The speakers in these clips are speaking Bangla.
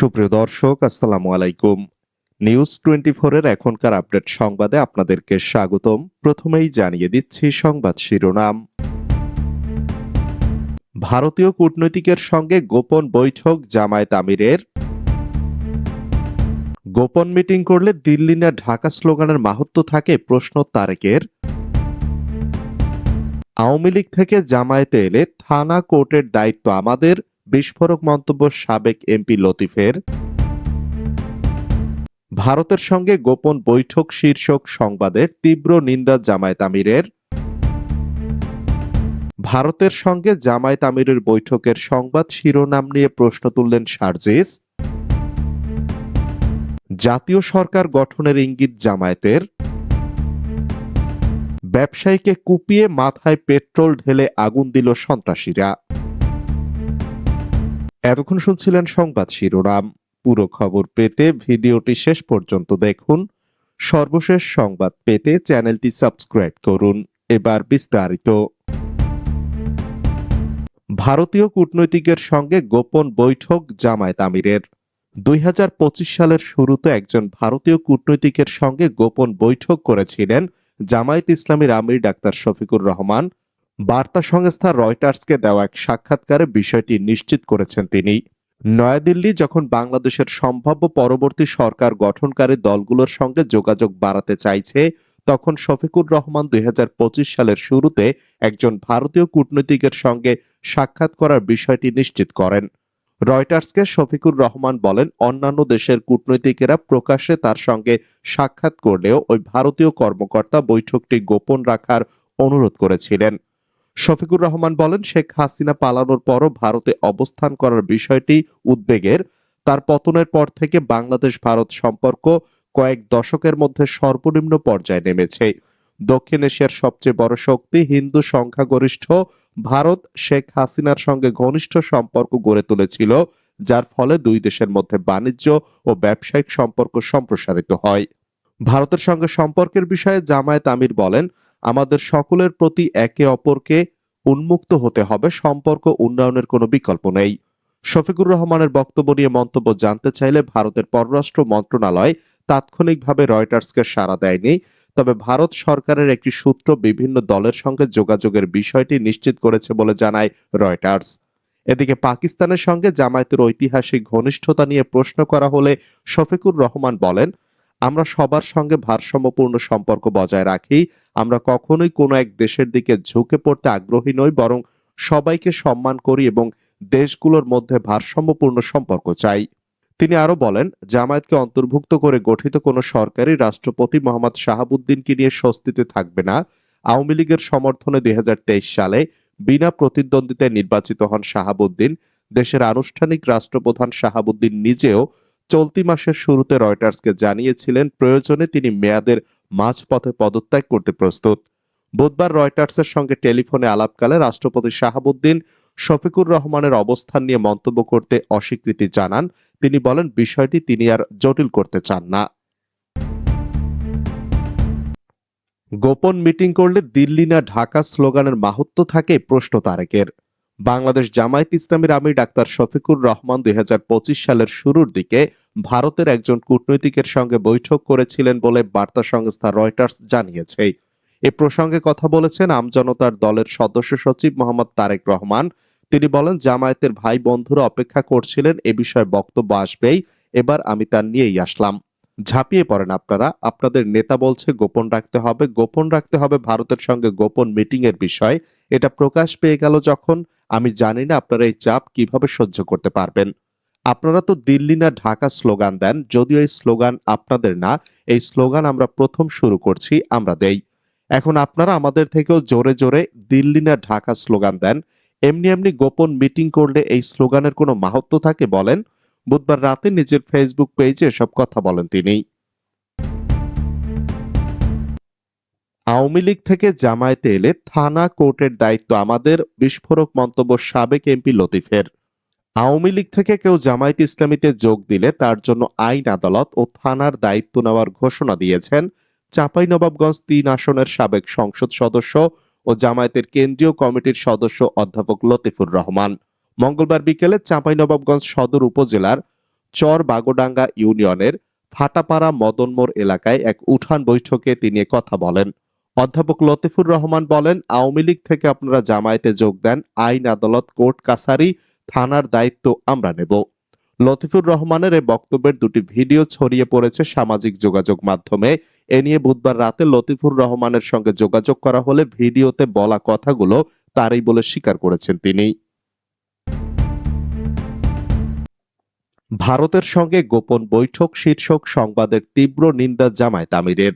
সুপ্রিয় দর্শক, আসসালামু আলাইকুম। নিউজ টোয়েন্টি ফোরের এখনকার আপডেট সংবাদে আপনাদেরকে স্বাগতম। প্রথমেই জানিয়ে দিচ্ছি সংবাদ শিরোনাম। ভারতীয় কূটনৈতিকের সঙ্গে গোপন বৈঠক জামায়াত আমিরের। গোপন মিটিং করলে দিল্লি না ঢাকা স্লোগানের মাহাত্ম থাকে প্রশ্ন তারেকের। আওয়ামী লীগ থেকে জামায়াতে এলে থানা কোর্টের দায়িত্ব আমাদের। বিস্ফোরক মন্তব্য সাবেক এমপি লতিফের। ভারতের সঙ্গে গোপন বৈঠক শীর্ষক সংবাদের তীব্র নিন্দা জামায়াত আমিরের। ভারতের সঙ্গে জামায়াত আমিরের বৈঠকের সংবাদ শিরোনাম নিয়ে প্রশ্ন তুললেন সার্জিস। জাতীয় সরকার গঠনের ইঙ্গিত জামায়াতের। ব্যবসায়ীকে কুপিয়ে মাথায় পেট্রোল ঢেলে আগুন দিল সন্ত্রাসীরা। এতক্ষণ শুনছিলেন সংবাদ শিরোনাম। পুরো খবর পেতে ভিডিওটি শেষ পর্যন্ত দেখুন। সর্বশেষ সংবাদ পেতে চ্যানেলটি সাবস্ক্রাইব করুন। এবার বিস্তারিত। ভারতীয় কূটনৈতিকের সঙ্গে গোপন বৈঠক জামায়াত আমিরের। দুই হাজার পঁচিশ সালের শুরুতে একজন ভারতীয় কূটনৈতিকের সঙ্গে গোপন বৈঠক করেছিলেন জামায়াত ইসলামীর আমির ডাক্তার শফিকুর রহমান। বার্তা সংস্থা রয়টার্সকে দেওয়া এক সাক্ষাৎকারে বিষয়টি নিশ্চিত করেছেন তিনি। নয়াদিল্লি যখন বাংলাদেশের সম্ভাব্য পরবর্তী সরকার গঠনকারী দলগুলোর সঙ্গে যোগাযোগ বাড়াতে চাইছে, তখন শফিকুর রহমান দুই হাজার পঁচিশ সালের শুরুতে একজন ভারতীয় কূটনীতিকের সঙ্গে সাক্ষাৎ করার বিষয়টি নিশ্চিত করেন। রয়টার্সকে শফিকুর রহমান বলেন, অন্যান্য দেশের কূটনীতিকেরা প্রকাশ্যে তার সঙ্গে সাক্ষাৎ করলেও ওই ভারতীয় কর্মকর্তা বৈঠকটি গোপন রাখার অনুরোধ করেছিলেন। শফিকুর রহমান বলেন, শেখ হাসিনা পালানোর পরও ভারতে অবস্থান করার বিষয়টি উদ্বেগের। তার পতনের পর থেকে বাংলাদেশ ভারত সম্পর্ক কয়েক দশকের মধ্যে সর্বনিম্ন পর্যায়ে নেমেছে। দক্ষিণ এশিয়ার সবচেয়ে বড় শক্তি হিন্দু সংখ্যাগরিষ্ঠ ভারত শেখ হাসিনার সঙ্গে ঘনিষ্ঠ সম্পর্ক গড়ে তুলেছিল, যার ফলে দুই দেশের মধ্যে বাণিজ্য ও ব্যবসায়িক সম্পর্ক সম্প্রসারিত হয়। ভারতের সঙ্গে সম্পর্কের বিষয়ে জামায়াত আমির বলেন, আমাদের সকলের প্রতি একে অপরকে উন্মুক্ত হতে হবে, সম্পর্ক উন্নয়নের কোনো বিকল্প নেই। শফিকুর রহমানের বক্তব্য নিয়ে মন্তব্য জানতে চাইলে ভারতের পররাষ্ট্র মন্ত্রণালয় তাৎক্ষণিকভাবে রয়টার্সকে সাড়া দেয়নি। তবে ভারত সরকারের একটি সূত্র বিভিন্ন দলের সঙ্গে যোগাযোগের বিষয়টি নিশ্চিত করেছে বলে জানায় রয়টার্স। এদিকে পাকিস্তানের সঙ্গে জামায়াতের ঐতিহাসিক ঘনিষ্ঠতা নিয়ে প্রশ্ন করা হলে শফিকুর রহমান বলেন আমরা সবার সঙ্গে ভারসাম্যপূর্ণ সম্পর্ক বজায় রাখি। আমরা কখনোই কোনো এক দেশের দিকে ঝুঁকে পড়তে আগ্রহী নই, বরং সবাইকে সম্মান করি এবং দেশগুলোর মধ্যে ভারসাম্যপূর্ণ সম্পর্ক চাই। তিনি আরও বলেন, জামায়াতকে অন্তর্ভুক্ত করে গঠিত কোনো সরকারি রাষ্ট্রপতি মোহাম্মদ শাহাবুদ্দিনকে নিয়ে স্বস্তিতে থাকবে না। আওয়ামী লীগের সমর্থনে দুই হাজার তেইশ সালে বিনা প্রতিদ্বন্দ্বিতায় নির্বাচিত হন শাহাবুদ্দিন। দেশের আনুষ্ঠানিক রাষ্ট্রপ্রধান শাহাবুদ্দিন নিজেও চলতি মাসের শুরুতে রয়টার্সকে জানিয়েছিলেন প্রয়োজনে তিনি মেয়াদের মাঝপথে পদত্যাগ করতে প্রস্তুত। বুধবার রয়টার্সের সঙ্গে টেলিফোনে আলাপকালে রাষ্ট্রপতি শাহাবুদ্দিন শফিকুর রহমানের অবস্থান নিয়ে মন্তব্য করতে অস্বীকৃতি জানান। তিনি বলেন, বিষয়টি তিনি আর জটিল করতে চান না। গোপন মিটিং করলে দিল্লি না ঢাকা স্লোগানের মাহাত্ম থাকে, প্রশ্ন তারেকের। বাংলাদেশ জামায়াত ইসলামীর আমির ডাক্তার শফিকুর রহমান দুই হাজার পঁচিশ সালের শুরুর দিকে ভারতের একজন কূটনৈতিকের সঙ্গে বৈঠক করেছিলেন বলে বার্তা সংস্থা রয়টার্স জানিয়েছে। এ প্রসঙ্গে কথা বলেছেন আমজনতার দলের সদস্য সচিব মোহাম্মদ তারেক রহমান। তিনি বলেন, জামায়াতের ভাই বন্ধুরা অপেক্ষা করছিলেন, এ বিষয়ে বক্তব্য আসবেই, এবার আমি তা নিয়েই আসলাম। ঝাঁপিয়ে পড়েন আপনারা, আপনাদের নেতা বলছে গোপন রাখতে হবে, গোপন রাখতে হবে ভারতের সঙ্গে গোপন মিটিং এর বিষয়। এটা প্রকাশ পেয়ে গেল যখন, আমি জানি না আপনারা এই চাপ কীভাবে সহ্য করতে পারবেন। আপনারা তো দিল্লি না ঢাকা স্লোগান দেন, যদিও এই স্লোগান আপনাদের না, এই স্লোগান আমরা প্রথম শুরু করছি, আমরা দেই। এখন আপনারা আমাদের থেকেও জোরে জোরে দিল্লি না ঢাকা স্লোগান দেন, এমনি এমনি গোপন মিটিং করলে এই স্লোগানের কোনো মাহাত্ম থাকে বলেন, বুধবার রাতে নিজের ফেসবুক পেজে এসব কথা বলেন তিনি। আওয়ামী লীগ থেকে জামায়াতে এলে থানা কোর্টের দায়িত্ব আমাদের, বিস্ফোরক মন্তব্য সাবেক এমপি লতিফের। আওয়ামী লীগ থেকে কেউ জামায়াত ইসলামীতে যোগ দিলে তার জন্য আইন আদালত ও থানার দায়িত্ব নেওয়ার ঘোষণা দিয়েছেন চাঁপাইনবাবগঞ্জ তিন আসনের সাবেক সংসদ সদস্য ও জামায়াতের কেন্দ্রীয় কমিটির সদস্য অধ্যাপক লতিফুর রহমান। মঙ্গলবার বিকেলে চাঁপাইনবাবগঞ্জ সদর উপজেলার চর বাগোডাঙ্গা ইউনিয়নের ফাটাপাড়া মদনমোড় এলাকায় এক উঠান বৈঠকে তিনি কথা বলেন। অধ্যাপক লতিফুর রহমান বলেন, আওয়ামী লীগ থেকে আপনারা জামায়াতে যোগ দেন, আইন আদালত, কোর্ট, কাছারি থানার দায়িত্ব আমরা নেব। লতিফুর রহমানের এই বক্তব্যের দুটি ভিডিও ছড়িয়ে পড়েছে সামাজিক যোগাযোগ মাধ্যমে। এ নিয়ে বুধবার রাতে লতিফুর রহমানের সঙ্গে যোগাযোগ করা হলে ভিডিওতে বলা কথাগুলো তারই বলে স্বীকার করেছেন তিনি। ভারতের সঙ্গে গোপন বৈঠক, শীর্ষক সংবাদের তীব্র নিন্দা জামায়াত আমিরের।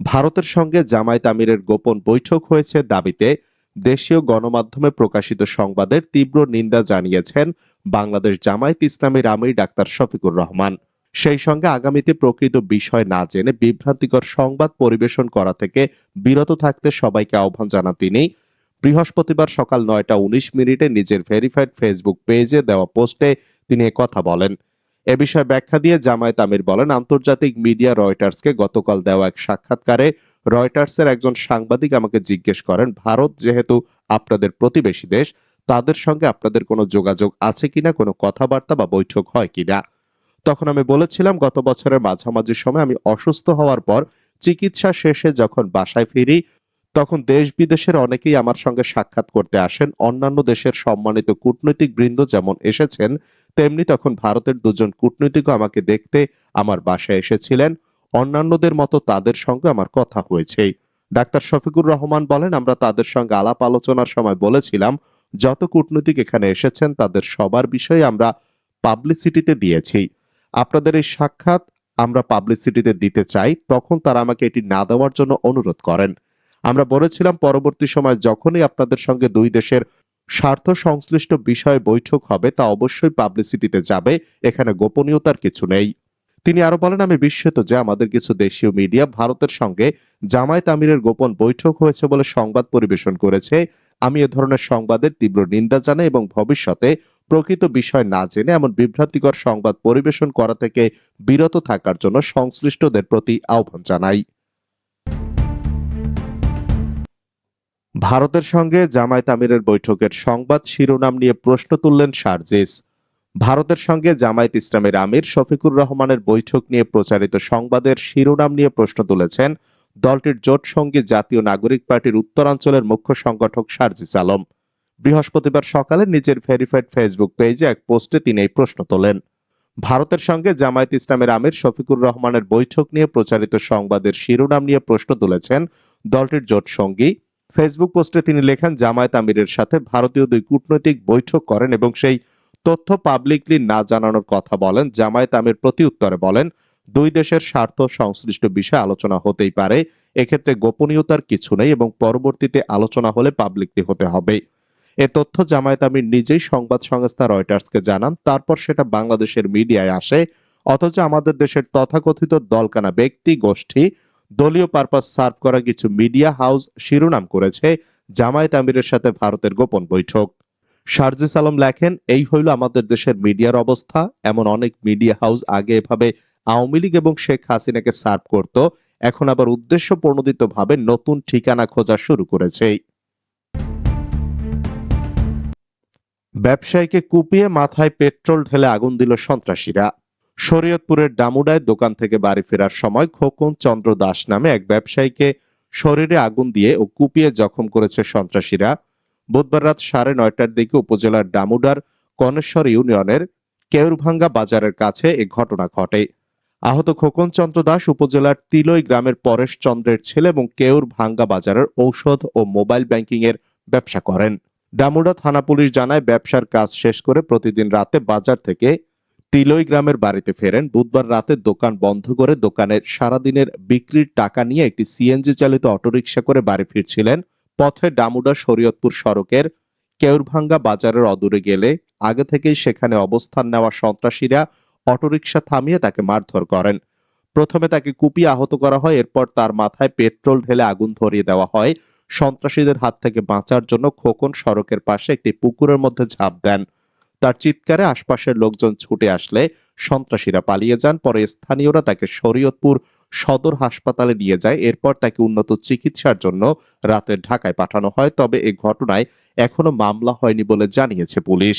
ভারতের সঙ্গে জামায়াত আমিরের গোপন বৈঠক হয়েছে দাবিতে দেশীয় গণমাধ্যমে প্রকাশিত সংবাদের তীব্র নিন্দা জানিয়েছেন বাংলাদেশ জামায়াত ইসলামীর আমির ডাক্তার শফিকুর রহমান। সেই সঙ্গে আগামীতে প্রকৃত বিষয় না জেনে বিভ্রান্তিকর সংবাদ পরিবেশন করা থেকে বিরত থাকতে সবাইকে আহ্বান জানান তিনি। বৃহস্পতিবার সকাল নয়টা উনিশ মিনিটে নিজের ভেরিফাইড ফেসবুক পেজে দেওয়া পোস্টে তিনি কথা বলেন। এ বিষয়ে ব্যাখ্যা দিয়ে জামায়াত আমির বলেন, আন্তর্জাতিক মিডিয়া রয়টার্সকে গতকাল দেওয়া এক সাক্ষাৎকারে রয়টার্সের একজন সাংবাদিক আমাকে জিজ্ঞেস করেন, ভারত যেহেতু আপনাদের প্রতিবেশী দেশ, তাদের সঙ্গে আপনাদের কোনো যোগাযোগ আছে কিনা, কোনো কথাবার্তা বা বৈঠক হয় কিনা? তখন আমি বলেছিলাম, গত বছরের মাঝামাঝি সময় আমি অসুস্থ হওয়ার পর চিকিৎসা শেষে যখন বাসায় ফিরি, তখন দেশ বিদেশের অনেকেই আমার সঙ্গে সাক্ষাৎ করতে আসেন। অন্যান্য দেশের সম্মানিত কূটনৈতিক বৃন্দ যেমন এসেছেন, তেমনি তখন ভারতের দুজন কূটনীতিকও আমাকে দেখতে আমার বাসায় এসেছিলেন। অন্যান্যদের মতো তাদের সঙ্গে আমার কথা হয়েছে। ডাক্তার শফিকুর রহমান বলেন, আমরা তাদের সঙ্গে আলাপ আলোচনার সময় বলেছিলাম, যত কূটনীতিক এখানে এসেছেন, তাদের সবার বিষয়ে আমরা পাবলিসিটিতে দিয়েছি। আপনাদের এই সাক্ষাৎ আমরা পাবলিসিটিতে দিতে চাই, তখন তারা আমাকে এটি না দেওয়ার জন্য অনুরোধ করেন। আমরা বলেছিলাম, পরবর্তী সময় যখনই আপনাদের সঙ্গে দুই দেশের স্বার্থ সংশ্লিষ্ট বিষয়ে বৈঠক হবে, তা অবশ্যই পাবলিসিটিতে যাবে, এখানে গোপনীয়তার কিছু নেই। তিনি আরও বলেন, আমি বিস্মিত যে আমাদের কিছু দেশীয় মিডিয়া ভারতের সঙ্গে জামায়াত আমিরের গোপন বৈঠক হয়েছে বলে সংবাদ পরিবেশন করেছে। আমি এ ধরনের সংবাদের তীব্র নিন্দা জানাই এবং ভবিষ্যতে প্রকৃত বিষয় না জেনে এমন বিভ্রান্তিকর সংবাদ পরিবেশন করা থেকে বিরত থাকার জন্য সংশ্লিষ্টদের প্রতি আহ্বান জানাই। ভারতের সঙ্গে জামায়াত আমিরের বৈঠকের সংবাদ শিরোনাম নিয়ে প্রশ্ন তুললেন শারজিস ভারতের সঙ্গে জামায়াত ইসলামের আমির শফিকুর রহমানের বৈঠক নিয়ে প্রচারিত সংবাদের শিরোনাম নিয়ে প্রশ্ন তুলেছেন দলটির জোট সঙ্গী জাতীয় নাগরিক পার্টির উত্তরাঞ্চলের মুখ্য সংগঠক শারজিস আলম। বৃহস্পতিবার সকালে নিজের ভেরিফাইড ফেসবুক পেজে এক পোস্টে তিনি এই প্রশ্ন তোলেন। ভারতের সঙ্গে জামায়াত ইসলামের আমির শফিকুর রহমানের বৈঠক নিয়ে প্রচারিত সংবাদের শিরোনাম নিয়ে প্রশ্ন তুলেছেন দলটির জোট সঙ্গী ফেসবুক পোস্টে তিনি লেখেন, জামায়াত আমিরের সাথে ভারতীয় দুই কূটনৈতিক বৈঠক করেন এবং সেই তথ্য পাবলিকলি না জানানোর কথা বলেন, জামায়াত আমির প্রতি উত্তরে বলেন, দুই দেশের স্বার্থ সংশ্লিষ্ট বিষয়ে আলোচনা হতেই পারে, এক্ষেত্রে গোপনীয়তার কিছু নেই এবং পরবর্তীতে আলোচনা হলে পাবলিকলি হতে হবে। এ তথ্য জামায়াত আমির নিজেই সংবাদ সংস্থা রয়টার্সকে জানান, তারপর সেটা বাংলাদেশের মিডিয়ায় আসে, অথচ আমাদের দেশের তথাকথিত দলকানা ব্যক্তি, গোষ্ঠী, দলীয় পারপাস সার্ভ করা কিছু মিডিয়া হাউস শিরোনাম করেছে জামায়াত আমিরের সাথে ভারতের গোপন বৈঠক। শারজিস আলম লেখেন, এই হইল আমাদের দেশের মিডিয়ার অবস্থা। এমন অনেক মিডিয়া হাউস আগে এভাবে আওয়ামী লীগ এবং শেখ হাসিনাকে সার্ভ করত। এখন আবার উদ্দেশ্য প্রণোদিতভাবে নতুন ঠিকানা খোঁজা শুরু করেছে। ব্যবসায়ীকে কুপিয়ে মাথায় পেট্রোল ঢেলে আগুন দিল সন্ত্রাসীরা। শরীয়তপুরের ডামুডায় দোকান থেকে বাড়ি ফেরার সময় খোকন চন্দ্র দাস নামে এক ব্যবসায়ীকে শরীরে আগুন দিয়ে ও কুপিয়ে জখম করেছে সন্ত্রাসীরা। বুধবার রাত সাড়ে নয়টার দিকে উপজেলার ডামুডার কনেশ্বর ইউনিয়নের কেউরভাঙ্গা বাজারের কাছে এ ঘটনা ঘটে। আহত খোকন চন্দ্র দাস উপজেলার তিলই গ্রামের পরেশ চন্দ্রের ছেলে এবং কেউর ভাঙ্গা বাজারের ঔষধ ও মোবাইল ব্যাংকিং এর ব্যবসা করেন। ডামুডা থানা পুলিশ জানায়, ব্যবসার কাজ শেষ করে প্রতিদিন রাতে বাজার থেকে তিলই গ্রামের বাড়িতে ফেরেন। বুধবার রাতে দোকান বন্ধ করে দোকানের সারাদিনের বিক্রির টাকা নিয়ে একটি সিএনজি চালিত অটোরিকশা করে বাড়ি ফিরছিলেন পথে ডামুডা শরীয়তপুর সড়কের কেউরভাঙ্গা বাজারের অদূরে গেলে আগে থেকেই সেখানে অবস্থান নেওয়া সন্ত্রাসীরা অটোরিকশা থামিয়ে তাকে মারধর করেন। প্রথমে তাকে কুপিয়ে আহত করা হয়, এরপর তার মাথায় পেট্রোল ঢেলে আগুন ধরিয়ে দেওয়া হয়। সন্ত্রাসীদের হাত থেকে বাঁচার জন্য খোকন সড়কের পাশে একটি পুকুরের মধ্যে ঝাঁপ দেন। তার চিৎকারে আশপাশের লোকজন ছুটে আসলে সন্ত্রাসীরা পালিয়ে যান, পরে স্থানীয়রা তাকে শরীয়তপুর সদর হাসপাতালে নিয়ে যায়। এরপর তাকে উন্নত চিকিৎসার জন্য রাতে ঢাকায় পাঠানো হয়। তবে এ ঘটনায় এখনও মামলা হয়নি বলে জানিয়েছে পুলিশ।